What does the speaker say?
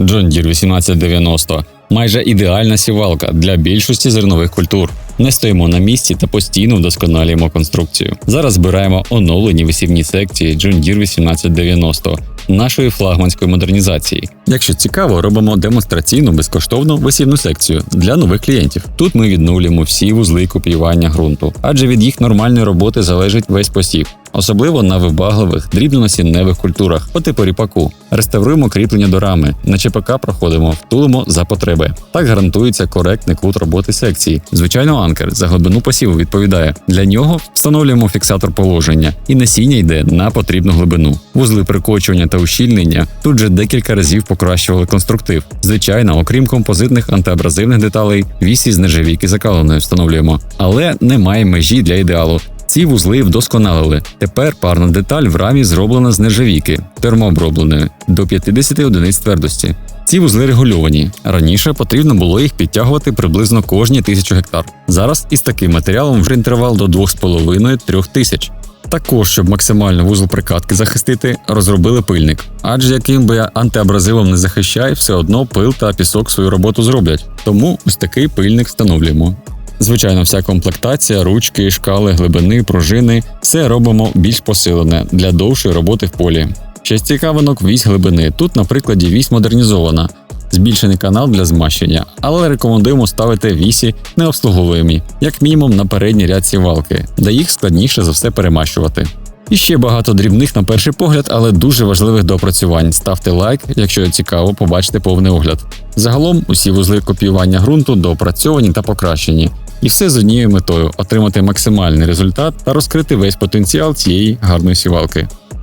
John Deere 1890 майже ідеальна сівалка для більшості зернових культур. Не стоїмо на місці та постійно вдосконалюємо конструкцію. Зараз збираємо оновлені висівні секції John Deere 1890 нашої флагманської модернізації. Якщо цікаво, робимо демонстраційну безкоштовну висівну секцію для нових клієнтів. Тут ми відновлюємо всі вузли копіювання ґрунту, адже від їх нормальної роботи залежить весь посів. Особливо на вибагливих дрібнонасінневих культурах по типу ріпаку. Реставруємо кріплення до рами, на ЧПК проходимо, втулимо за потреби. Так гарантується коректний кут роботи секції. Звичайно, анкер за глибину посіву відповідає. Для нього встановлюємо фіксатор положення, і насіння йде на потрібну глибину. Вузли прикочування та ущільнення тут же декілька разів покращували конструктив. Звичайно, окрім композитних антиабразивних деталей, вісі з нержавійки закаленої встановлюємо, але немає межі для ідеалу. Ці вузли вдосконалили. Тепер парна деталь в рамі зроблена з нержавійки, термообробленої до 50 одиниць твердості. Ці вузли регульовані. Раніше потрібно було їх підтягувати приблизно кожні тисячу гектар. Зараз із таким матеріалом вже інтервал до 2,5-3 тисяч. Також, щоб максимально вузол прикатки захистити, розробили пильник. Адже яким би я антиабразивом не захищай, все одно пил та пісок свою роботу зроблять. Тому ось такий пильник встановлюємо. Звичайно, вся комплектація, ручки, шкали, глибини, пружини все робимо більш посилене для довшої роботи в полі. З цікавинок вісь глибини. Тут, на прикладі, вісь модернізована, збільшений канал для змащення, але рекомендуємо ставити вісі необслуговуємі, як мінімум на передній ряд сівалки, де їх складніше за все перемащувати. І ще багато дрібних на перший погляд, але дуже важливих доопрацювань. Ставте лайк, якщо цікаво побачити повний огляд. Загалом усі вузли копіювання ґрунту доопрацьовані та покращені. І все з однією метою отримати максимальний результат та розкрити весь потенціал цієї гарної сівалки.